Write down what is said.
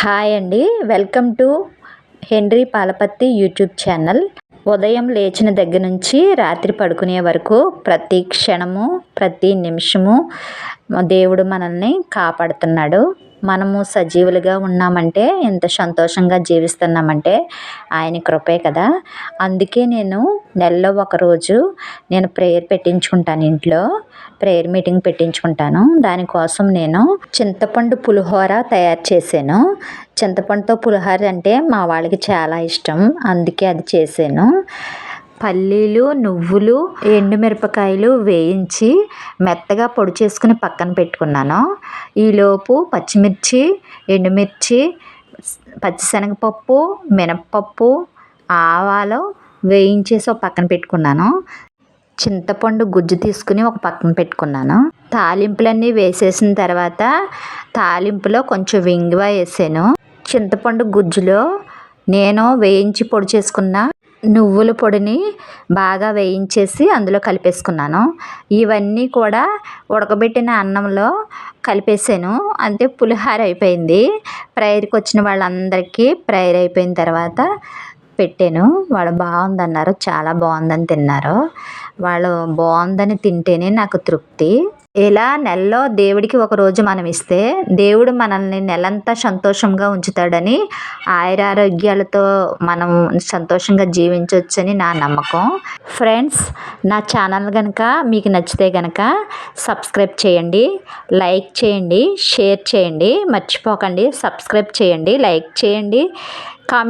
Hi అండి. Welcome to Henry Palapatti YouTube channel. ఉదయం లేచిన దగ్గర నుంచి రాత్రి పడుకునే వరకు ప్రతి క్షణము ప్రతి నిమిషము దేవుడు మనల్ని కాపాడుతున్నాడు. మనము సజీవులుగా ఉన్నామంటే ఎంత సంతోషంగా జీవిస్తున్నామంటే ఆయన కృపే కదా. అందుకే నేను నెలలో ఒకరోజు నేను ప్రేయర్ పెట్టించుకుంటాను ఇంట్లో. ప్రేయర్ మీటింగ్ పెట్టించుకుంటాను. దానికోసం నేను చింతపండు పులిహోర తయారు చేశాను. చింతపండుతో పులిహోర అంటే మా వాళ్ళకి చాలా ఇష్టం. అందుకే అది చేశాను. పల్లీలు నువ్వులు ఎండుమిరపకాయలు వేయించి మెత్తగా పొడి చేసుకుని పక్కన పెట్టుకున్నాను. ఈలోపు పచ్చిమిర్చి ఎండుమిర్చి పచ్చిశనగపప్పు మినప్పప్పు ఆవాలు వేయించేసి ఒక పక్కన పెట్టుకున్నాను. చింతపండు గుజ్జు తీసుకుని ఒక పక్కన పెట్టుకున్నాను. తాలింపులన్నీ వేసేసిన తర్వాత తాలింపులో కొంచెం వింగివా వేసాను. చింతపండు గుజ్జులో నేను వేయించి పొడి చేసుకున్న నువ్వుల పొడిని బాగా వేయించేసి అందులో కలిపేసుకున్నాను. ఇవన్నీ కూడా ఉడకబెట్టిన అన్నంలో కలిపేసాను. అంతే పులిహోర అయిపోయింది. ప్రేయర్కి వచ్చిన వాళ్ళందరికీ ప్రేయర్ అయిపోయిన తర్వాత పెట్టాను. వాళ్ళు బాగుందన్నారు చాలా బాగుందని తిన్నారు. వాళ్ళు బాగుందని తింటేనే నాకు తృప్తి. ఇలా నెలలో దేవుడికి ఒక రోజు మనం ఇస్తే దేవుడు మనల్ని నెలంతా సంతోషంగా ఉంచుతాడని ఆయురారోగ్యాలతో మనం సంతోషంగా జీవించవచ్చని నా నమ్మకం. ఫ్రెండ్స్ నా ఛానల్ కనుక మీకు నచ్చితే కనుక సబ్స్క్రైబ్ చేయండి లైక్ చేయండి షేర్ చేయండి. మర్చిపోకండి సబ్స్క్రైబ్ చేయండి లైక్ చేయండి. కామెంట్